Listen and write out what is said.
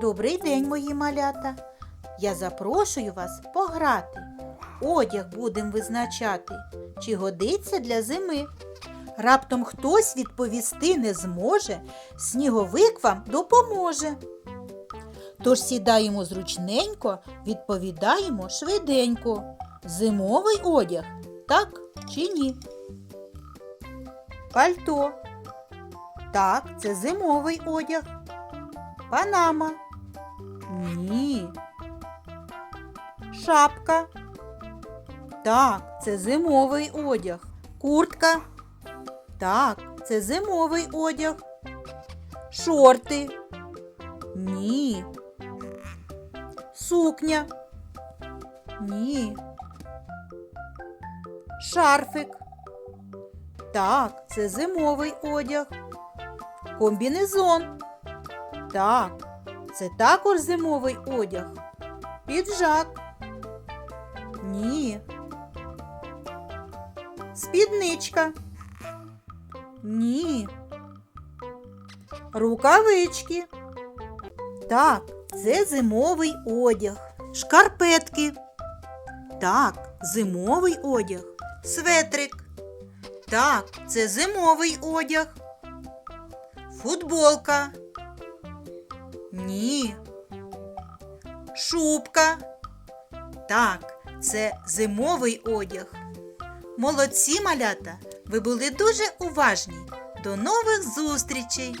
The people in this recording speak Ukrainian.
Добрий день, мої малята. Я запрошую вас пограти. Одяг будемо визначати, чи годиться для зими. Раптом хтось відповісти не зможе, сніговик вам допоможе. Тож сідаємо зручненько, відповідаємо швиденько. Зимовий одяг, так чи ні? Пальто. Так, це зимовий одяг. Панама. Ні. Шапка. Так, це зимовий одяг. Куртка. Так, це зимовий одяг. Шорти. Ні. Сукня. Ні. Шарфик. Так, це зимовий одяг. Комбінезон. Так, це також зимовий одяг. Піджак. Ні. Спідничка. Ні. Рукавички. Так, це зимовий одяг. Шкарпетки. Так, зимовий одяг. Светрик. Так, це зимовий одяг. Футболка. Ні. Шубка. Так, це зимовий одяг. Молодці малята! Ви були дуже уважні. До нових зустрічей!